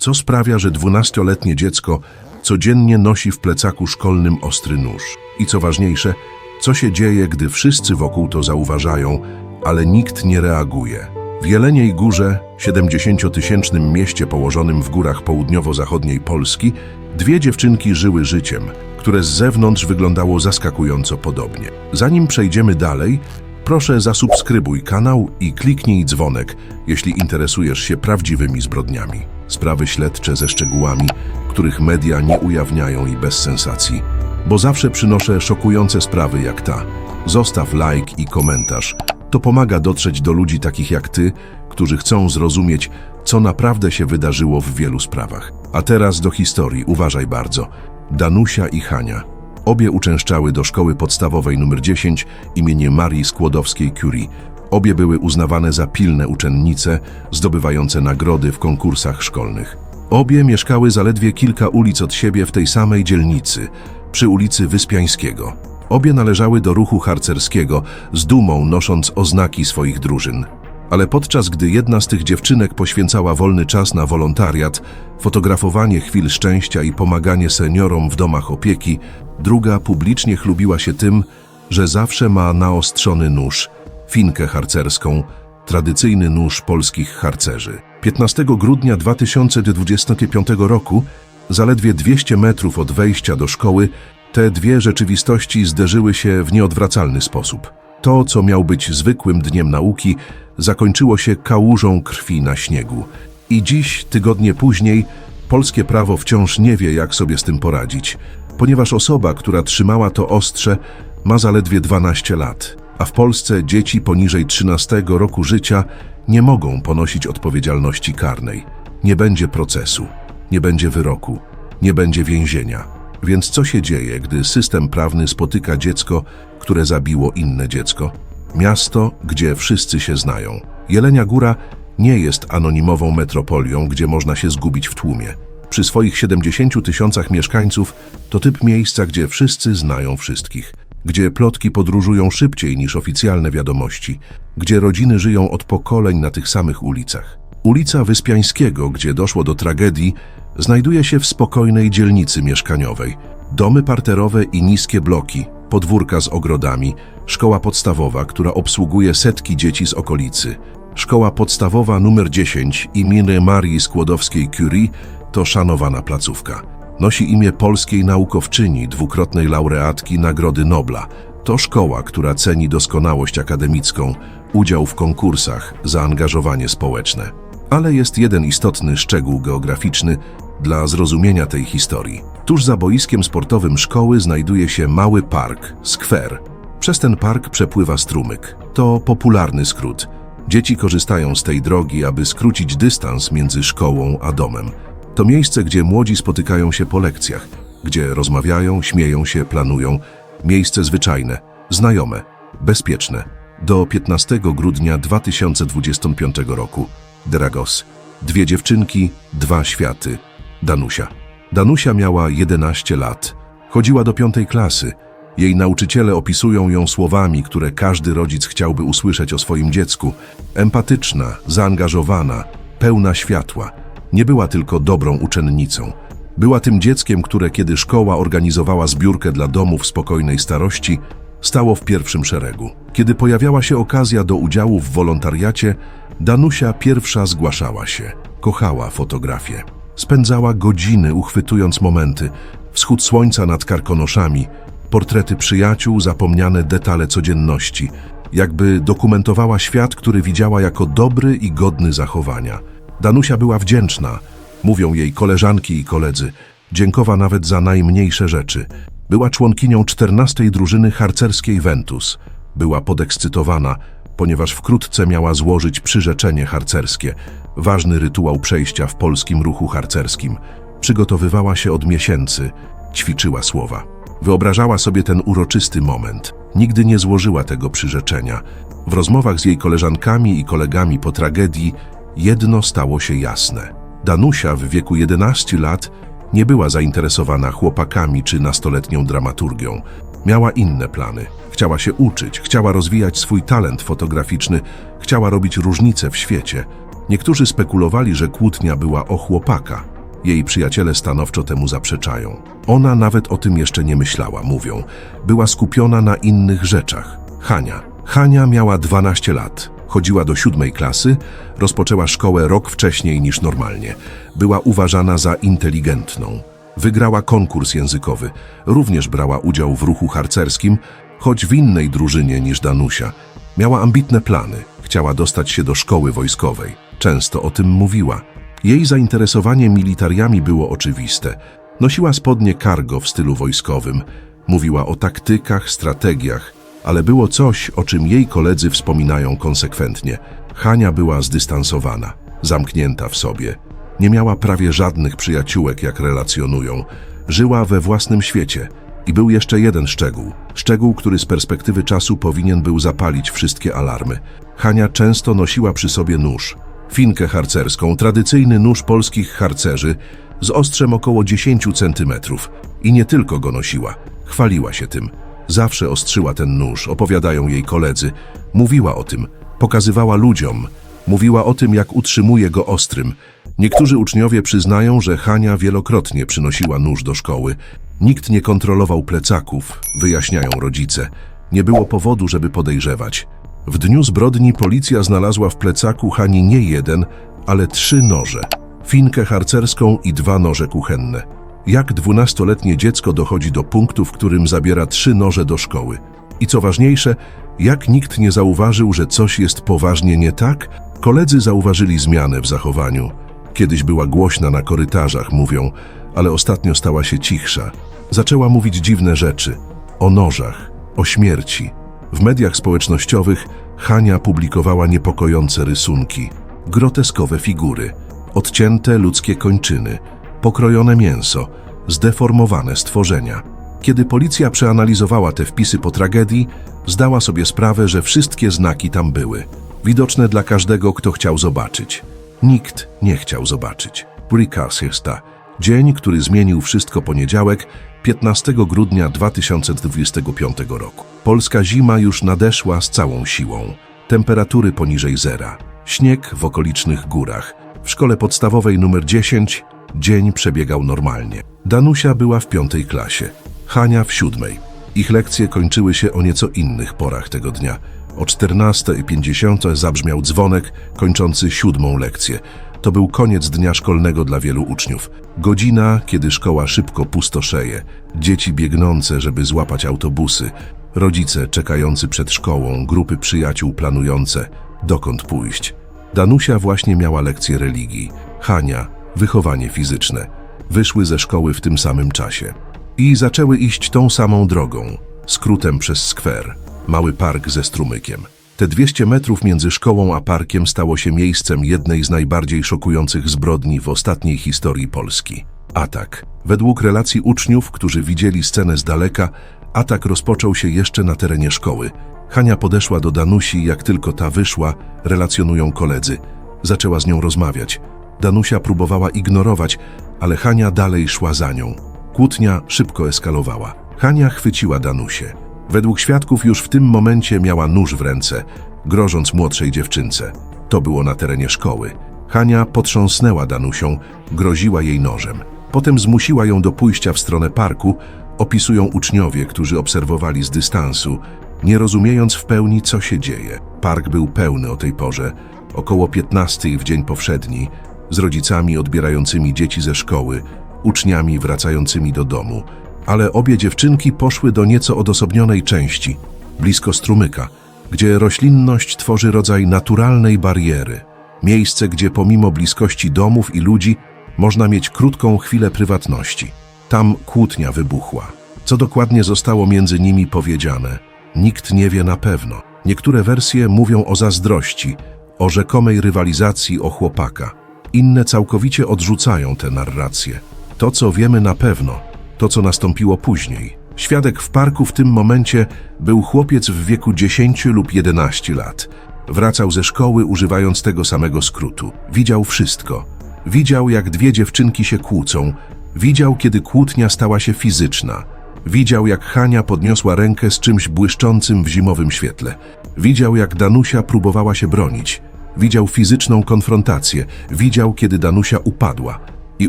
Co sprawia, że dwunastoletnie dziecko codziennie nosi w plecaku szkolnym ostry nóż? I co ważniejsze, co się dzieje, gdy wszyscy wokół to zauważają, ale nikt nie reaguje? W Jeleniej Górze, 70-tysięcznym mieście położonym w górach południowo-zachodniej Polski, dwie dziewczynki żyły życiem, które z zewnątrz wyglądało zaskakująco podobnie. Zanim przejdziemy dalej, proszę zasubskrybuj kanał i kliknij dzwonek, jeśli interesujesz się prawdziwymi zbrodniami. Sprawy śledcze ze szczegółami, których media nie ujawniają i bez sensacji, bo zawsze przynoszę szokujące sprawy jak ta. Zostaw like i komentarz. To pomaga dotrzeć do ludzi takich jak ty, którzy chcą zrozumieć, co naprawdę się wydarzyło w wielu sprawach. A teraz do historii, uważaj bardzo. Danusia i Hania. Obie uczęszczały do szkoły podstawowej nr 10 imienia Marii Skłodowskiej-Curie. Obie były uznawane za pilne uczennice, zdobywające nagrody w konkursach szkolnych. Obie mieszkały zaledwie kilka ulic od siebie w tej samej dzielnicy, przy ulicy Wyspiańskiego. Obie należały do ruchu harcerskiego, z dumą nosząc oznaki swoich drużyn. Ale podczas gdy jedna z tych dziewczynek poświęcała wolny czas na wolontariat, fotografowanie chwil szczęścia i pomaganie seniorom w domach opieki, druga publicznie chlubiła się tym, że zawsze ma naostrzony nóż, finkę harcerską, tradycyjny nóż polskich harcerzy. 15 grudnia 2025 roku, zaledwie 200 metrów od wejścia do szkoły, te dwie rzeczywistości zderzyły się w nieodwracalny sposób. To, co miał być zwykłym dniem nauki, zakończyło się kałużą krwi na śniegu. I dziś, tygodnie później, polskie prawo wciąż nie wie, jak sobie z tym poradzić, ponieważ osoba, która trzymała to ostrze, ma zaledwie 12 lat, a w Polsce dzieci poniżej 13 roku życia nie mogą ponosić odpowiedzialności karnej. Nie będzie procesu, nie będzie wyroku, nie będzie więzienia. Więc co się dzieje, gdy system prawny spotyka dziecko, które zabiło inne dziecko? Miasto, gdzie wszyscy się znają. Jelenia Góra nie jest anonimową metropolią, gdzie można się zgubić w tłumie. Przy swoich 70 tysiącach mieszkańców to typ miejsca, gdzie wszyscy znają wszystkich, gdzie plotki podróżują szybciej niż oficjalne wiadomości, gdzie rodziny żyją od pokoleń na tych samych ulicach. Ulica Wyspiańskiego, gdzie doszło do tragedii, znajduje się w spokojnej dzielnicy mieszkaniowej. Domy parterowe i niskie bloki, podwórka z ogrodami, szkoła podstawowa, która obsługuje setki dzieci z okolicy. Szkoła podstawowa numer 10 imienia Marii Skłodowskiej-Curie to szanowana placówka. Nosi imię polskiej naukowczyni, dwukrotnej laureatki Nagrody Nobla. To szkoła, która ceni doskonałość akademicką, udział w konkursach, zaangażowanie społeczne. Ale jest jeden istotny szczegół geograficzny dla zrozumienia tej historii. Tuż za boiskiem sportowym szkoły znajduje się mały park, skwer. Przez ten park przepływa strumyk. To popularny skrót. Dzieci korzystają z tej drogi, aby skrócić dystans między szkołą a domem. To miejsce, gdzie młodzi spotykają się po lekcjach, gdzie rozmawiają, śmieją się, planują. Miejsce zwyczajne, znajome, bezpieczne. Do 15 grudnia 2025 roku. Dragos. Dwie dziewczynki, dwa światy. Danusia. Danusia miała 11 lat. Chodziła do piątej klasy. Jej nauczyciele opisują ją słowami, które każdy rodzic chciałby usłyszeć o swoim dziecku. Empatyczna, zaangażowana, pełna światła. Nie była tylko dobrą uczennicą. Była tym dzieckiem, które kiedy szkoła organizowała zbiórkę dla domów spokojnej starości, stało w pierwszym szeregu. Kiedy pojawiała się okazja do udziału w wolontariacie, Danusia pierwsza zgłaszała się. Kochała fotografię. Spędzała godziny uchwytując momenty, wschód słońca nad karkonoszami, portrety przyjaciół, zapomniane detale codzienności, jakby dokumentowała świat, który widziała jako dobry i godny zachowania. Danusia była wdzięczna, mówią jej koleżanki i koledzy, dziękowa nawet za najmniejsze rzeczy. Była członkinią 14 drużyny harcerskiej Ventus. Była podekscytowana, ponieważ wkrótce miała złożyć przyrzeczenie harcerskie, ważny rytuał przejścia w polskim ruchu harcerskim. Przygotowywała się od miesięcy, ćwiczyła słowa. Wyobrażała sobie ten uroczysty moment. Nigdy nie złożyła tego przyrzeczenia. W rozmowach z jej koleżankami i kolegami po tragedii jedno stało się jasne. Danusia w wieku 11 lat nie była zainteresowana chłopakami czy nastoletnią dramaturgią. Miała inne plany. Chciała się uczyć, chciała rozwijać swój talent fotograficzny, chciała robić różnice w świecie. Niektórzy spekulowali, że kłótnia była o chłopaka. Jej przyjaciele stanowczo temu zaprzeczają. Ona nawet o tym jeszcze nie myślała, mówią. Była skupiona na innych rzeczach. Hania. Hania miała 12 lat. Chodziła do siódmej klasy, rozpoczęła szkołę rok wcześniej niż normalnie. Była uważana za inteligentną. Wygrała konkurs językowy. Również brała udział w ruchu harcerskim, choć w innej drużynie niż Danusia. Miała ambitne plany. Chciała dostać się do szkoły wojskowej. Często o tym mówiła. Jej zainteresowanie militariami było oczywiste. Nosiła spodnie cargo w stylu wojskowym. Mówiła o taktykach, strategiach, ale było coś, o czym jej koledzy wspominają konsekwentnie. Hania była zdystansowana, zamknięta w sobie. Nie miała prawie żadnych przyjaciółek, jak relacjonują. Żyła we własnym świecie. I był jeszcze jeden szczegół. Szczegół, który z perspektywy czasu powinien był zapalić wszystkie alarmy. Hania często nosiła przy sobie nóż. Finkę harcerską, tradycyjny nóż polskich harcerzy, z ostrzem około 10 centymetrów. I nie tylko go nosiła. Chwaliła się tym. Zawsze ostrzyła ten nóż, opowiadają jej koledzy. Mówiła o tym, pokazywała ludziom. Mówiła o tym, jak utrzymuje go ostrym. Niektórzy uczniowie przyznają, że Hania wielokrotnie przynosiła nóż do szkoły. Nikt nie kontrolował plecaków, wyjaśniają rodzice. Nie było powodu, żeby podejrzewać. W dniu zbrodni policja znalazła w plecaku Hani nie jeden, ale trzy noże. Finkę harcerską i dwa noże kuchenne. Jak dwunastoletnie dziecko dochodzi do punktu, w którym zabiera trzy noże do szkoły? I co ważniejsze, jak nikt nie zauważył, że coś jest poważnie nie tak? Koledzy zauważyli zmianę w zachowaniu. Kiedyś była głośna na korytarzach, mówią, ale ostatnio stała się cichsza. Zaczęła mówić dziwne rzeczy. O nożach, o śmierci. W mediach społecznościowych Hania publikowała niepokojące rysunki. Groteskowe figury. Odcięte ludzkie kończyny. Pokrojone mięso. Zdeformowane stworzenia. Kiedy policja przeanalizowała te wpisy po tragedii, zdała sobie sprawę, że wszystkie znaki tam były. Widoczne dla każdego, kto chciał zobaczyć. Nikt nie chciał zobaczyć. Bricasista. Dzień, który zmienił wszystko poniedziałek, 15 grudnia 2025 roku. Polska zima już nadeszła z całą siłą. Temperatury poniżej zera. Śnieg w okolicznych górach. W szkole podstawowej numer 10 dzień przebiegał normalnie. Danusia była w piątej klasie, Hania w siódmej. Ich lekcje kończyły się o nieco innych porach tego dnia. O 14.50 zabrzmiał dzwonek kończący siódmą lekcję. To był koniec dnia szkolnego dla wielu uczniów. Godzina, kiedy szkoła szybko pustoszeje. Dzieci biegnące, żeby złapać autobusy. Rodzice czekający przed szkołą, grupy przyjaciół planujące, dokąd pójść. Danusia właśnie miała lekcję religii. Hania, wychowanie fizyczne. Wyszły ze szkoły w tym samym czasie. I zaczęły iść tą samą drogą, skrótem przez skwer, mały park ze strumykiem. Te 200 metrów między szkołą a parkiem stało się miejscem jednej z najbardziej szokujących zbrodni w ostatniej historii Polski. Atak. Według relacji uczniów, którzy widzieli scenę z daleka, atak rozpoczął się jeszcze na terenie szkoły. Hania podeszła do Danusi, jak tylko ta wyszła, relacjonują koledzy. Zaczęła z nią rozmawiać. Danusia próbowała ignorować, ale Hania dalej szła za nią. Kłótnia szybko eskalowała. Hania chwyciła Danusię. Według świadków już w tym momencie miała nóż w ręce, grożąc młodszej dziewczynce. To było na terenie szkoły. Hania potrząsnęła Danusią, groziła jej nożem. Potem zmusiła ją do pójścia w stronę parku, opisują uczniowie, którzy obserwowali z dystansu, nie rozumiejąc w pełni, co się dzieje. Park był pełny o tej porze, około 15 w dzień powszedni, z rodzicami odbierającymi dzieci ze szkoły, uczniami wracającymi do domu. Ale obie dziewczynki poszły do nieco odosobnionej części, blisko strumyka, gdzie roślinność tworzy rodzaj naturalnej bariery. Miejsce, gdzie pomimo bliskości domów i ludzi można mieć krótką chwilę prywatności. Tam kłótnia wybuchła. Co dokładnie zostało między nimi powiedziane, nikt nie wie na pewno. Niektóre wersje mówią o zazdrości, o rzekomej rywalizacji o chłopaka. Inne całkowicie odrzucają te narracje. To, co wiemy na pewno, to, co nastąpiło później. Świadek w parku w tym momencie był chłopiec w wieku 10 lub 11 lat. Wracał ze szkoły używając tego samego skrótu. Widział wszystko. Widział, jak dwie dziewczynki się kłócą. Widział, kiedy kłótnia stała się fizyczna. Widział, jak Hania podniosła rękę z czymś błyszczącym w zimowym świetle. Widział, jak Danusia próbowała się bronić. Widział fizyczną konfrontację, widział, kiedy Danusia upadła i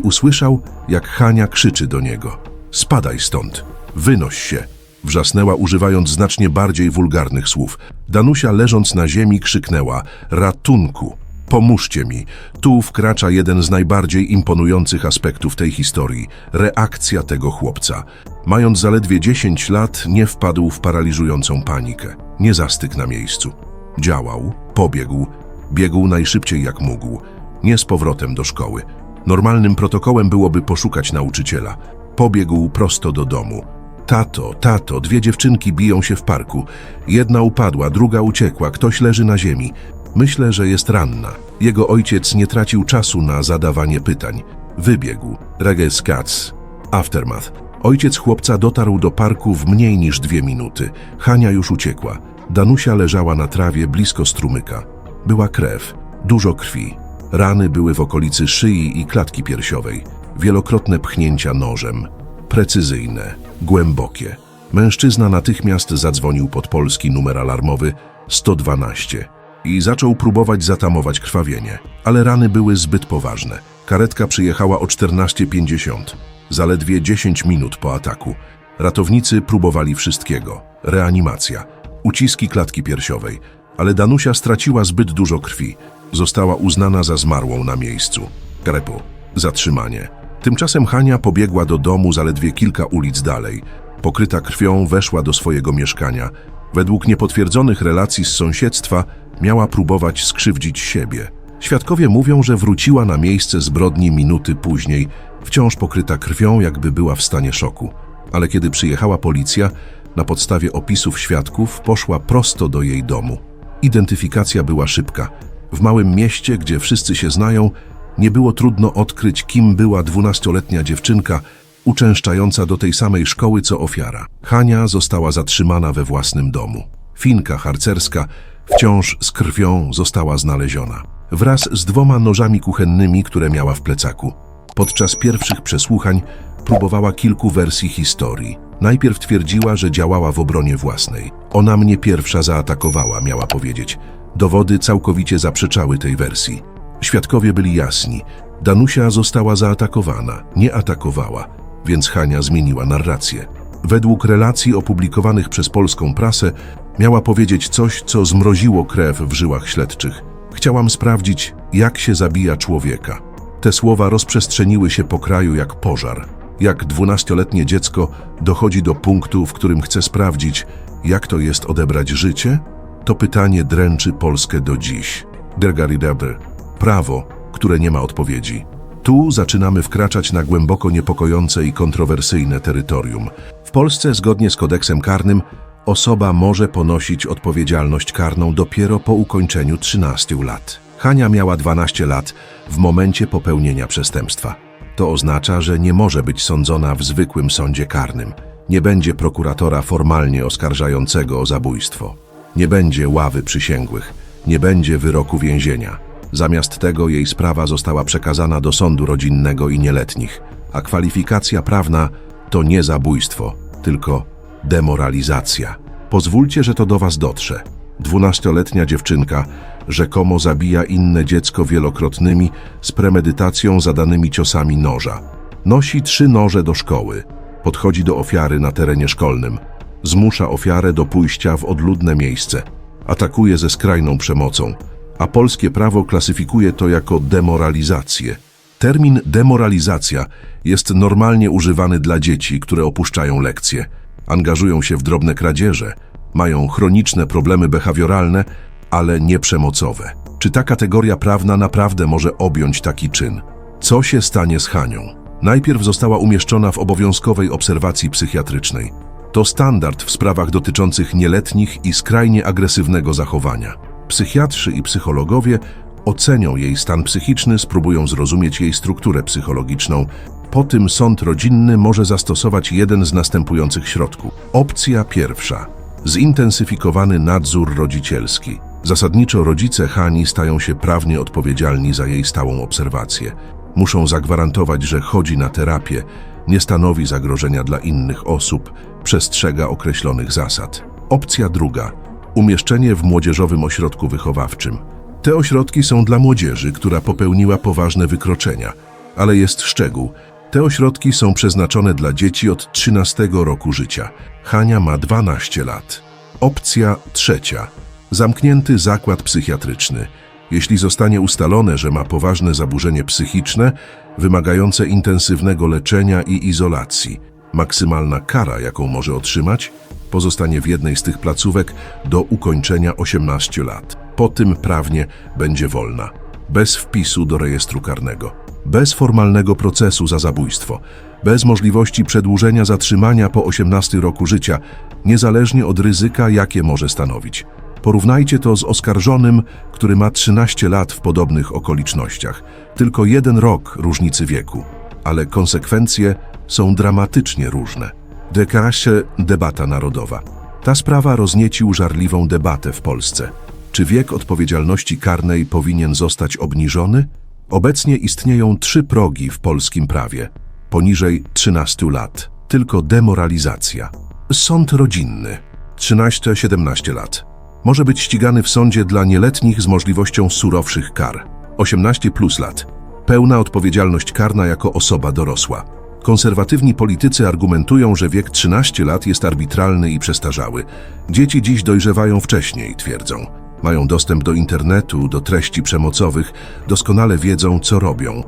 usłyszał, jak Hania krzyczy do niego. Spadaj stąd, wynoś się. Wrzasnęła używając znacznie bardziej wulgarnych słów. Danusia leżąc na ziemi krzyknęła ratunku. Pomóżcie mi. Tu wkracza jeden z najbardziej imponujących aspektów tej historii reakcja tego chłopca. Mając zaledwie 10 lat, nie wpadł w paraliżującą panikę. Nie zastygł na miejscu. Działał, pobiegł, biegł najszybciej jak mógł. Nie z powrotem do szkoły. Normalnym protokołem byłoby poszukać nauczyciela. Pobiegł prosto do domu. Tato, tato, dwie dziewczynki biją się w parku. Jedna upadła, druga uciekła, ktoś leży na ziemi. Myślę, że jest ranna. Jego ojciec nie tracił czasu na zadawanie pytań. Wybiegł. Regis Katz. Aftermath. Ojciec chłopca dotarł do parku w mniej niż dwie minuty. Hania już uciekła. Danusia leżała na trawie blisko strumyka. Była krew, dużo krwi. Rany były w okolicy szyi i klatki piersiowej. Wielokrotne pchnięcia nożem. Precyzyjne, głębokie. Mężczyzna natychmiast zadzwonił pod polski numer alarmowy 112 i zaczął próbować zatamować krwawienie, ale rany były zbyt poważne. Karetka przyjechała o 14.50, zaledwie 10 minut po ataku. Ratownicy próbowali wszystkiego. Reanimacja, uciski klatki piersiowej, ale Danusia straciła zbyt dużo krwi. Została uznana za zmarłą na miejscu. Krepu, zatrzymanie. Tymczasem Hania pobiegła do domu zaledwie kilka ulic dalej. Pokryta krwią weszła do swojego mieszkania. Według niepotwierdzonych relacji z sąsiedztwa miała próbować skrzywdzić siebie. Świadkowie mówią, że wróciła na miejsce zbrodni minuty później, wciąż pokryta krwią, jakby była w stanie szoku. Ale kiedy przyjechała policja, na podstawie opisów świadków poszła prosto do jej domu. Identyfikacja była szybka. W małym mieście, gdzie wszyscy się znają, nie było trudno odkryć, kim była dwunastoletnia dziewczynka, uczęszczająca do tej samej szkoły co ofiara. Hania została zatrzymana we własnym domu. Finka harcerska wciąż z krwią została znaleziona. Wraz z dwoma nożami kuchennymi, które miała w plecaku. Podczas pierwszych przesłuchań próbowała kilku wersji historii. Najpierw twierdziła, że działała w obronie własnej. Ona mnie pierwsza zaatakowała, miała powiedzieć. Dowody całkowicie zaprzeczały tej wersji. Świadkowie byli jasni. Danusia została zaatakowana, nie atakowała, więc Hania zmieniła narrację. Według relacji opublikowanych przez polską prasę miała powiedzieć coś, co zmroziło krew w żyłach śledczych. Chciałam sprawdzić, jak się zabija człowieka. Te słowa rozprzestrzeniły się po kraju jak pożar. Jak dwunastoletnie dziecko dochodzi do punktu, w którym chce sprawdzić, jak to jest odebrać życie? To pytanie dręczy Polskę do dziś. Dergaridebr. Prawo, które nie ma odpowiedzi. Tu zaczynamy wkraczać na głęboko niepokojące i kontrowersyjne terytorium. W Polsce, zgodnie z kodeksem karnym, osoba może ponosić odpowiedzialność karną dopiero po ukończeniu 13 lat. Hania miała 12 lat w momencie popełnienia przestępstwa. To oznacza, że nie może być sądzona w zwykłym sądzie karnym. Nie będzie prokuratora formalnie oskarżającego o zabójstwo. Nie będzie ławy przysięgłych. Nie będzie wyroku więzienia. Zamiast tego jej sprawa została przekazana do sądu rodzinnego i nieletnich, a kwalifikacja prawna to nie zabójstwo, tylko demoralizacja. Pozwólcie, że to do was dotrze. Dwunastoletnia dziewczynka rzekomo zabija inne dziecko wielokrotnymi z premedytacją zadanymi ciosami noża. Nosi trzy noże do szkoły. Podchodzi do ofiary na terenie szkolnym. Zmusza ofiarę do pójścia w odludne miejsce. Atakuje ze skrajną przemocą, a polskie prawo klasyfikuje to jako demoralizację. Termin demoralizacja jest normalnie używany dla dzieci, które opuszczają lekcje, angażują się w drobne kradzieże, mają chroniczne problemy behawioralne, ale nie przemocowe. Czy ta kategoria prawna naprawdę może objąć taki czyn? Co się stanie z Hanią? Najpierw została umieszczona w obowiązkowej obserwacji psychiatrycznej. To standard w sprawach dotyczących nieletnich i skrajnie agresywnego zachowania. Psychiatrzy i psychologowie ocenią jej stan psychiczny, spróbują zrozumieć jej strukturę psychologiczną. Po tym sąd rodzinny może zastosować jeden z następujących środków. Opcja pierwsza. Zintensyfikowany nadzór rodzicielski. Zasadniczo rodzice Hani stają się prawnie odpowiedzialni za jej stałą obserwację. Muszą zagwarantować, że chodzi na terapię, nie stanowi zagrożenia dla innych osób, przestrzega określonych zasad. Opcja druga. Umieszczenie w młodzieżowym ośrodku wychowawczym. Te ośrodki są dla młodzieży, która popełniła poważne wykroczenia. Ale jest szczegół. Te ośrodki są przeznaczone dla dzieci od 13 roku życia. Hania ma 12 lat. Opcja trzecia. Zamknięty zakład psychiatryczny. Jeśli zostanie ustalone, że ma poważne zaburzenie psychiczne, wymagające intensywnego leczenia i izolacji, maksymalna kara, jaką może otrzymać, pozostanie w jednej z tych placówek do ukończenia 18 lat. Po tym prawnie będzie wolna, bez wpisu do rejestru karnego, bez formalnego procesu za zabójstwo, bez możliwości przedłużenia zatrzymania po 18 roku życia, niezależnie od ryzyka, jakie może stanowić. Porównajcie to z oskarżonym, który ma 13 lat w podobnych okolicznościach. Tylko jeden rok różnicy wieku, ale konsekwencje są dramatycznie różne. Dekarasie debata narodowa. Ta sprawa rozniecił żarliwą debatę w Polsce. Czy wiek odpowiedzialności karnej powinien zostać obniżony? Obecnie istnieją trzy progi w polskim prawie. Poniżej 13 lat. Tylko demoralizacja. Sąd rodzinny. 13-17 lat. Może być ścigany w sądzie dla nieletnich z możliwością surowszych kar. 18 plus lat. Pełna odpowiedzialność karna jako osoba dorosła. Konserwatywni politycy argumentują, że wiek 13 lat jest arbitralny i przestarzały. Dzieci dziś dojrzewają wcześniej, twierdzą. Mają dostęp do internetu, do treści przemocowych, doskonale wiedzą, co robią.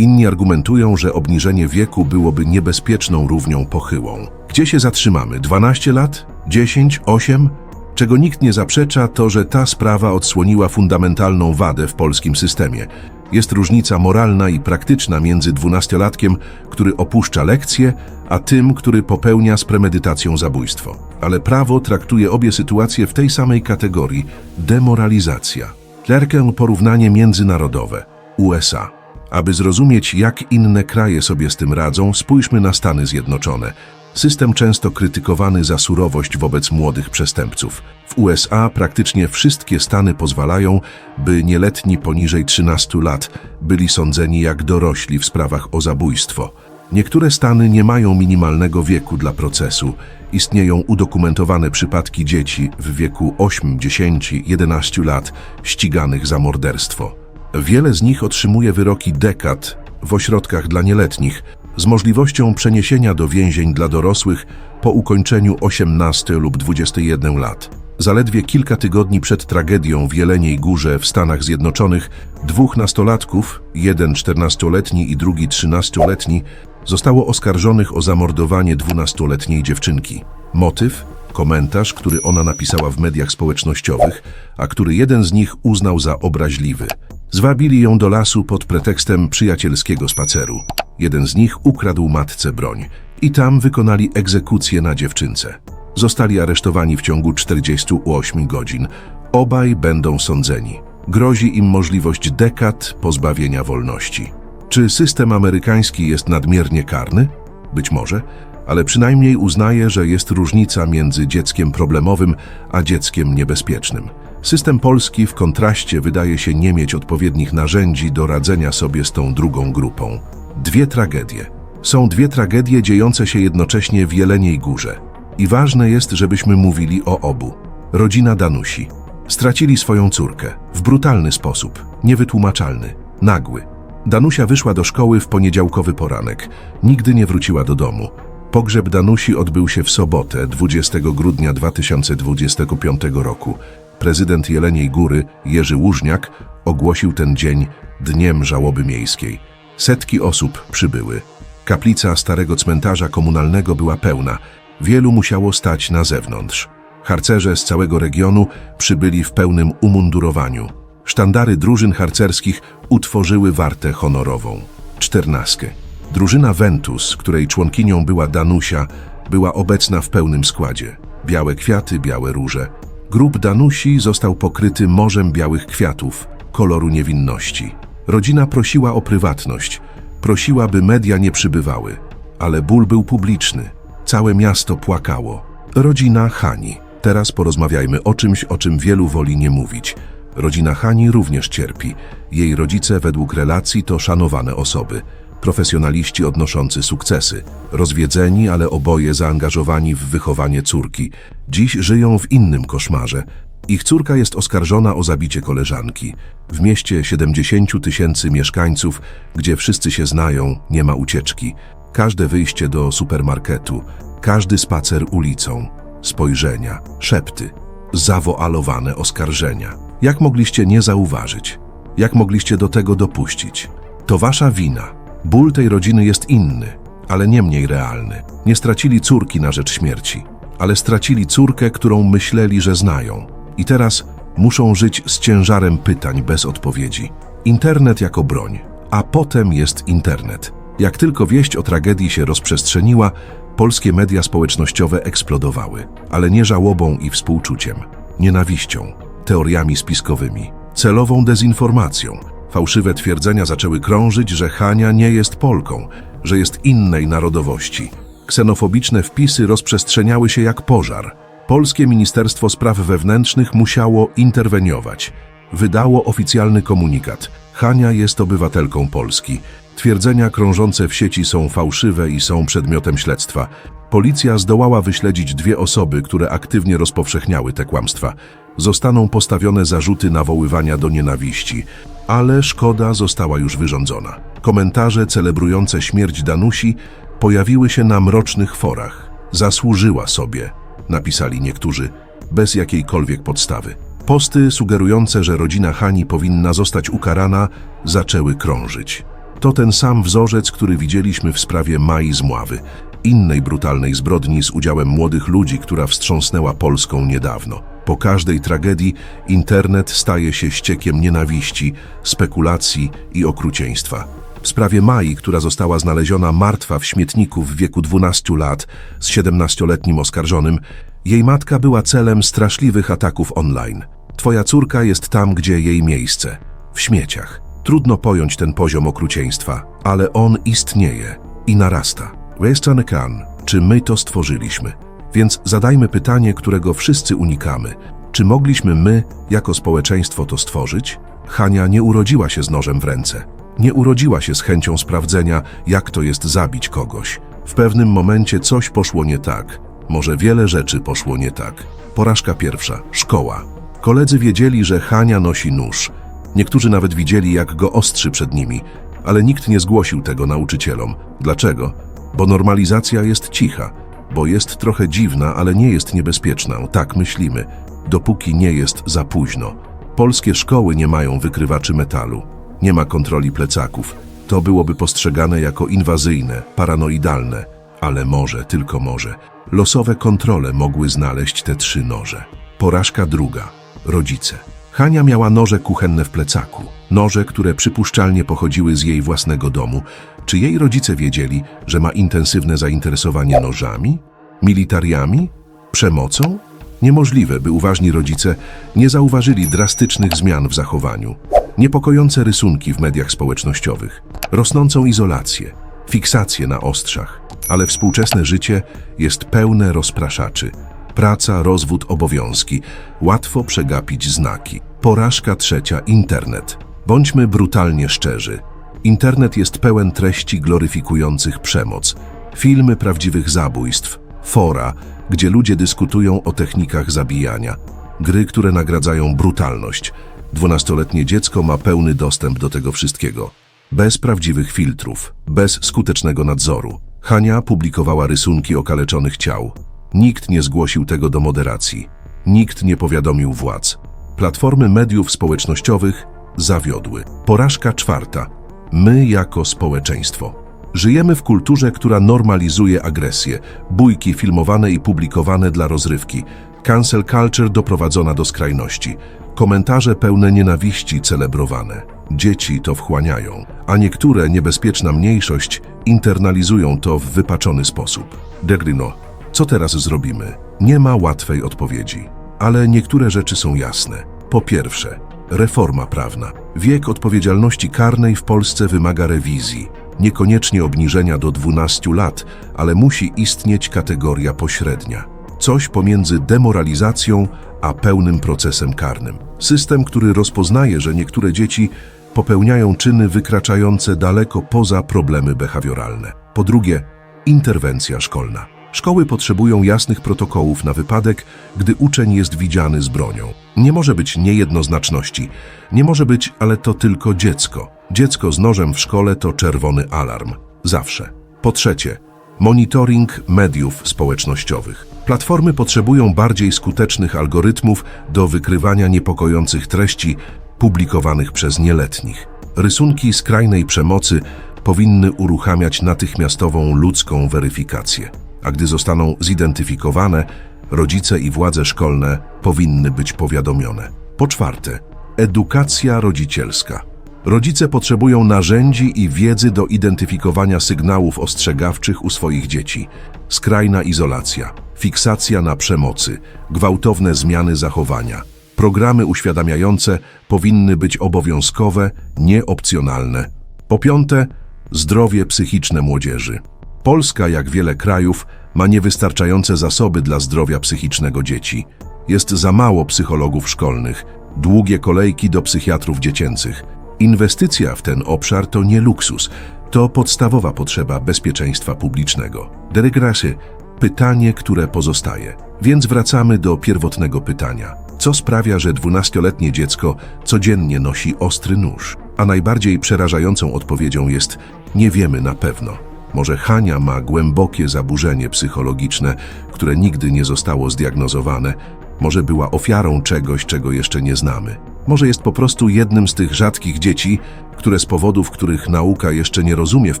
Inni argumentują, że obniżenie wieku byłoby niebezpieczną równią pochyłą. Gdzie się zatrzymamy? 12 lat? 10? 8? Czego nikt nie zaprzecza, to że ta sprawa odsłoniła fundamentalną wadę w polskim systemie. Jest różnica moralna i praktyczna między dwunastolatkiem, który opuszcza lekcje, a tym, który popełnia z premedytacją zabójstwo. Ale prawo traktuje obie sytuacje w tej samej kategorii demoralizacja. Klerkę porównanie międzynarodowe USA. Aby zrozumieć, jak inne kraje sobie z tym radzą, spójrzmy na Stany Zjednoczone. System często krytykowany za surowość wobec młodych przestępców. W USA praktycznie wszystkie stany pozwalają, by nieletni poniżej 13 lat byli sądzeni jak dorośli w sprawach o zabójstwo. Niektóre stany nie mają minimalnego wieku dla procesu. Istnieją udokumentowane przypadki dzieci w wieku 8, 10, 11 lat ściganych za morderstwo. Wiele z nich otrzymuje wyroki dekad w ośrodkach dla nieletnich, z możliwością przeniesienia do więzień dla dorosłych po ukończeniu 18 lub 21 lat. Zaledwie kilka tygodni przed tragedią w Jeleniej Górze w Stanach Zjednoczonych dwóch nastolatków, jeden 14-letni i drugi 13-letni, zostało oskarżonych o zamordowanie 12-letniej dziewczynki. Motyw? Komentarz, który ona napisała w mediach społecznościowych, a który jeden z nich uznał za obraźliwy. Zwabili ją do lasu pod pretekstem przyjacielskiego spaceru. Jeden z nich ukradł matce broń i tam wykonali egzekucję na dziewczynce. Zostali aresztowani w ciągu 48 godzin. Obaj będą sądzeni. Grozi im możliwość dekad pozbawienia wolności. Czy system amerykański jest nadmiernie karny? Być może, ale przynajmniej uznaje, że jest różnica między dzieckiem problemowym a dzieckiem niebezpiecznym. System polski w kontraście wydaje się nie mieć odpowiednich narzędzi do radzenia sobie z tą drugą grupą. Dwie tragedie. Są dwie tragedie dziejące się jednocześnie w Jeleniej Górze. I ważne jest, żebyśmy mówili o obu. Rodzina Danusi. Stracili swoją córkę. W brutalny sposób. Niewytłumaczalny. Nagły. Danusia wyszła do szkoły w poniedziałkowy poranek. Nigdy nie wróciła do domu. Pogrzeb Danusi odbył się w sobotę, 20 grudnia 2025 roku. Prezydent Jeleniej Góry, Jerzy Łużniak, ogłosił ten dzień Dniem Żałoby Miejskiej. Setki osób przybyły. Kaplica starego cmentarza komunalnego była pełna. Wielu musiało stać na zewnątrz. Harcerze z całego regionu przybyli w pełnym umundurowaniu. Sztandary drużyn harcerskich utworzyły wartę honorową. Czternastkę. Drużyna Ventus, której członkinią była Danusia, była obecna w pełnym składzie. Białe kwiaty, białe róże. Grób Danusi został pokryty morzem białych kwiatów, koloru niewinności. Rodzina prosiła o prywatność, prosiła, by media nie przybywały, ale ból był publiczny. Całe miasto płakało. Rodzina Hani. Teraz porozmawiajmy o czymś, o czym wielu woli nie mówić. Rodzina Hani również cierpi. Jej rodzice według relacji to szanowane osoby. Profesjonaliści odnoszący sukcesy. Rozwiedzeni, ale oboje zaangażowani w wychowanie córki. Dziś żyją w innym koszmarze. Ich córka jest oskarżona o zabicie koleżanki. W mieście 70 tysięcy mieszkańców, gdzie wszyscy się znają, nie ma ucieczki. Każde wyjście do supermarketu, każdy spacer ulicą, spojrzenia, szepty, zawoalowane oskarżenia. Jak mogliście nie zauważyć? Jak mogliście do tego dopuścić? To wasza wina. Ból tej rodziny jest inny, ale nie mniej realny. Nie stracili córki na rzecz śmierci, ale stracili córkę, którą myśleli, że znają. I teraz muszą żyć z ciężarem pytań bez odpowiedzi. Internet jako broń, a potem jest internet. Jak tylko wieść o tragedii się rozprzestrzeniła, polskie media społecznościowe eksplodowały, ale nie żałobą i współczuciem, nienawiścią, teoriami spiskowymi, celową dezinformacją. Fałszywe twierdzenia zaczęły krążyć, że Hania nie jest Polką, że jest innej narodowości. Ksenofobiczne wpisy rozprzestrzeniały się jak pożar. Polskie Ministerstwo Spraw Wewnętrznych musiało interweniować. Wydało oficjalny komunikat. Hania jest obywatelką Polski. Twierdzenia krążące w sieci są fałszywe i są przedmiotem śledztwa. Policja zdołała wyśledzić dwie osoby, które aktywnie rozpowszechniały te kłamstwa. Zostaną postawione zarzuty nawoływania do nienawiści, ale szkoda została już wyrządzona. Komentarze celebrujące śmierć Danusi pojawiły się na mrocznych forach. Zasłużyła sobie, napisali niektórzy, bez jakiejkolwiek podstawy. Posty sugerujące, że rodzina Hani powinna zostać ukarana, zaczęły krążyć. To ten sam wzorzec, który widzieliśmy w sprawie Mai Zmławy, innej brutalnej zbrodni z udziałem młodych ludzi, która wstrząsnęła Polską niedawno. Po każdej tragedii internet staje się ściekiem nienawiści, spekulacji i okrucieństwa. W sprawie Mai, która została znaleziona martwa w śmietniku w wieku 12 lat z 17-letnim oskarżonym, jej matka była celem straszliwych ataków online. Twoja córka jest tam, gdzie jej miejsce w śmieciach. Trudno pojąć ten poziom okrucieństwa, ale on istnieje i narasta. Western Khan, czy my to stworzyliśmy? Więc zadajmy pytanie, którego wszyscy unikamy. Czy mogliśmy my, jako społeczeństwo, to stworzyć? Hania nie urodziła się z nożem w ręce. Nie urodziła się z chęcią sprawdzenia, jak to jest zabić kogoś. W pewnym momencie coś poszło nie tak. Może wiele rzeczy poszło nie tak. Porażka pierwsza. Szkoła. Koledzy wiedzieli, że Hania nosi nóż. Niektórzy nawet widzieli, jak go ostrzy przed nimi, ale nikt nie zgłosił tego nauczycielom. Dlaczego? Bo normalizacja jest cicha, bo jest trochę dziwna, ale nie jest niebezpieczna. Tak myślimy, dopóki nie jest za późno. Polskie szkoły nie mają wykrywaczy metalu, nie ma kontroli plecaków. To byłoby postrzegane jako inwazyjne, paranoidalne, ale może, tylko może. Losowe kontrole mogły znaleźć te trzy noże. Porażka druga. Rodzice. Hania miała noże kuchenne w plecaku. Noże, które przypuszczalnie pochodziły z jej własnego domu. Czy jej rodzice wiedzieli, że ma intensywne zainteresowanie nożami? Militariami? Przemocą? Niemożliwe, by uważni rodzice nie zauważyli drastycznych zmian w zachowaniu. Niepokojące rysunki w mediach społecznościowych, rosnącą izolację, fiksację na ostrzach. Ale współczesne życie jest pełne rozpraszaczy. Praca, rozwód, obowiązki. Łatwo przegapić znaki. Porażka trzecia internet. Bądźmy brutalnie szczerzy. Internet jest pełen treści gloryfikujących przemoc, filmy prawdziwych zabójstw, fora, gdzie ludzie dyskutują o technikach zabijania, gry, które nagradzają brutalność. Dwunastoletnie dziecko ma pełny dostęp do tego wszystkiego. Bez prawdziwych filtrów, bez skutecznego nadzoru. Hania publikowała rysunki okaleczonych ciał. Nikt nie zgłosił tego do moderacji. Nikt nie powiadomił władz. Platformy mediów społecznościowych zawiodły. Porażka czwarta. My jako społeczeństwo. Żyjemy w kulturze, która normalizuje agresję, bójki filmowane i publikowane dla rozrywki, cancel culture doprowadzona do skrajności, komentarze pełne nienawiści celebrowane. Dzieci to wchłaniają, a niektóre, niebezpieczna mniejszość, internalizują to w wypaczony sposób. Degrino, co teraz zrobimy? Nie ma łatwej odpowiedzi, ale niektóre rzeczy są jasne. Po pierwsze, reforma prawna. Wiek odpowiedzialności karnej w Polsce wymaga rewizji. Niekoniecznie obniżenia do 12 lat, ale musi istnieć kategoria pośrednia. Coś pomiędzy demoralizacją a pełnym procesem karnym. System, który rozpoznaje, że niektóre dzieci popełniają czyny wykraczające daleko poza problemy behawioralne. Po drugie, interwencja szkolna. Szkoły potrzebują jasnych protokołów na wypadek, gdy uczeń jest widziany z bronią. Nie może być niejednoznaczności. Nie może być, ale to tylko dziecko. Dziecko z nożem w szkole to czerwony alarm. Zawsze. Po trzecie, monitoring mediów społecznościowych. Platformy potrzebują bardziej skutecznych algorytmów do wykrywania niepokojących treści publikowanych przez nieletnich. Rysunki skrajnej przemocy powinny uruchamiać natychmiastową ludzką weryfikację, a gdy zostaną zidentyfikowane, rodzice i władze szkolne powinny być powiadomione. Po czwarte, edukacja rodzicielska. Rodzice potrzebują narzędzi i wiedzy do identyfikowania sygnałów ostrzegawczych u swoich dzieci. Skrajna izolacja, fiksacja na przemocy, gwałtowne zmiany zachowania. Programy uświadamiające powinny być obowiązkowe, nie opcjonalne. Po piąte, zdrowie psychiczne młodzieży. Polska, jak wiele krajów, ma niewystarczające zasoby dla zdrowia psychicznego dzieci. Jest za mało psychologów szkolnych, długie kolejki do psychiatrów dziecięcych. Inwestycja w ten obszar to nie luksus, to podstawowa potrzeba bezpieczeństwa publicznego. Deregrasy, pytanie, które pozostaje. Więc wracamy do pierwotnego pytania. Co sprawia, że 12-letnie dziecko codziennie nosi ostry nóż? A najbardziej przerażającą odpowiedzią jest nie wiemy na pewno. Może Hania ma głębokie zaburzenie psychologiczne, które nigdy nie zostało zdiagnozowane. Może była ofiarą czegoś, czego jeszcze nie znamy. Może jest po prostu jednym z tych rzadkich dzieci, które z powodów, których nauka jeszcze nie rozumie w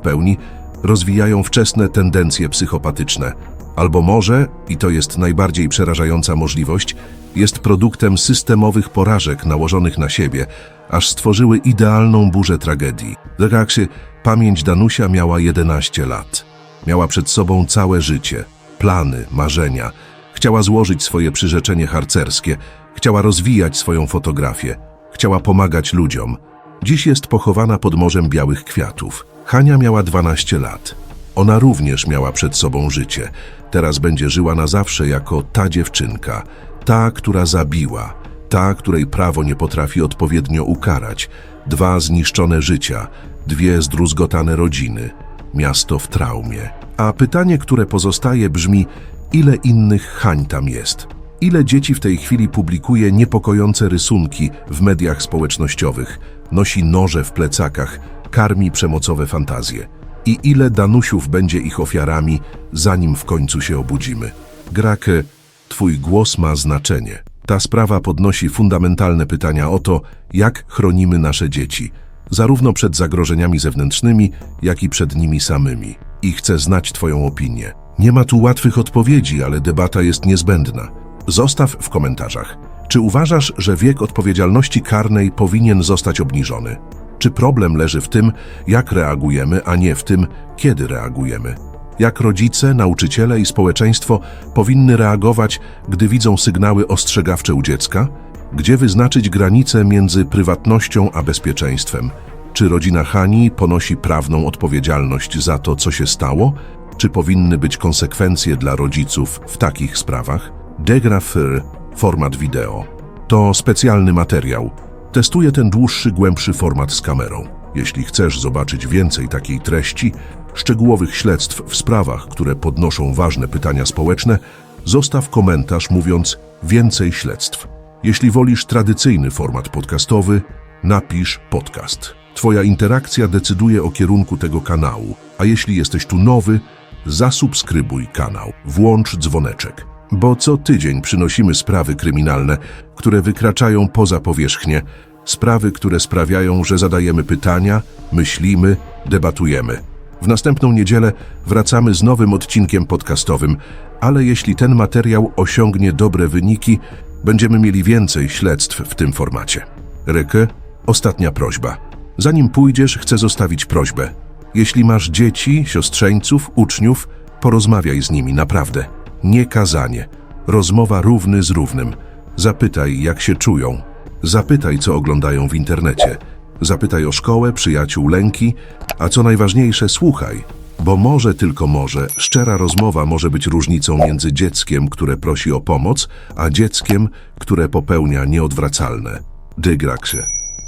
pełni, rozwijają wczesne tendencje psychopatyczne. Albo może, i to jest najbardziej przerażająca możliwość, jest produktem systemowych porażek nałożonych na siebie, aż stworzyły idealną burzę tragedii. Dekaksy, pamięć Danusia miała 11 lat. Miała przed sobą całe życie, plany, marzenia. Chciała złożyć swoje przyrzeczenie harcerskie, chciała rozwijać swoją fotografię, chciała pomagać ludziom. Dziś jest pochowana pod morzem białych kwiatów. Hania miała 12 lat. Ona również miała przed sobą życie. Teraz będzie żyła na zawsze jako ta dziewczynka, ta, która zabiła, ta, której prawo nie potrafi odpowiednio ukarać, dwa zniszczone życia, dwie zdruzgotane rodziny, miasto w traumie. A pytanie, które pozostaje, brzmi: ile innych hań tam jest? Ile dzieci w tej chwili publikuje niepokojące rysunki w mediach społecznościowych, nosi noże w plecakach, karmi przemocowe fantazje? I ile Danusiów będzie ich ofiarami, zanim w końcu się obudzimy? Grake, twój głos ma znaczenie. Ta sprawa podnosi fundamentalne pytania o to, jak chronimy nasze dzieci, zarówno przed zagrożeniami zewnętrznymi, jak i przed nimi samymi. I chcę znać Twoją opinię. Nie ma tu łatwych odpowiedzi, ale debata jest niezbędna. Zostaw w komentarzach. Czy uważasz, że wiek odpowiedzialności karnej powinien zostać obniżony? Czy problem leży w tym, jak reagujemy, a nie w tym, kiedy reagujemy? Jak rodzice, nauczyciele i społeczeństwo powinny reagować, gdy widzą sygnały ostrzegawcze u dziecka? Gdzie wyznaczyć granice między prywatnością a bezpieczeństwem? Czy rodzina Hani ponosi prawną odpowiedzialność za to, co się stało? Czy powinny być konsekwencje dla rodziców w takich sprawach? Degrafyr, format wideo. To specjalny materiał. Testuję ten dłuższy, głębszy format z kamerą. Jeśli chcesz zobaczyć więcej takiej treści, szczegółowych śledztw w sprawach, które podnoszą ważne pytania społeczne, zostaw komentarz mówiąc więcej śledztw. Jeśli wolisz tradycyjny format podcastowy, napisz podcast. Twoja interakcja decyduje o kierunku tego kanału, a jeśli jesteś tu nowy, zasubskrybuj kanał, włącz dzwoneczek, bo co tydzień przynosimy sprawy kryminalne, które wykraczają poza powierzchnię, sprawy, które sprawiają, że zadajemy pytania, myślimy, debatujemy. W następną niedzielę wracamy z nowym odcinkiem podcastowym, ale jeśli ten materiał osiągnie dobre wyniki, będziemy mieli więcej śledztw w tym formacie. Rykę, ostatnia prośba. Zanim pójdziesz, chcę zostawić prośbę. Jeśli masz dzieci, siostrzeńców, uczniów, porozmawiaj z nimi naprawdę. Nie kazanie. Rozmowa równy z równym. Zapytaj, jak się czują. Zapytaj, co oglądają w internecie. Zapytaj o szkołę, przyjaciół, lęki, a co najważniejsze, słuchaj. Bo może, tylko może, szczera rozmowa może być różnicą między dzieckiem, które prosi o pomoc, a dzieckiem, które popełnia nieodwracalne. Dygraksie.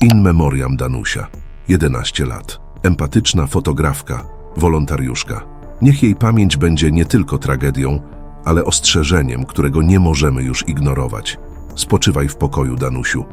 In memoriam Danusia. 11 lat. Empatyczna fotografka, wolontariuszka. Niech jej pamięć będzie nie tylko tragedią, ale ostrzeżeniem, którego nie możemy już ignorować. Spoczywaj w pokoju, Danusiu.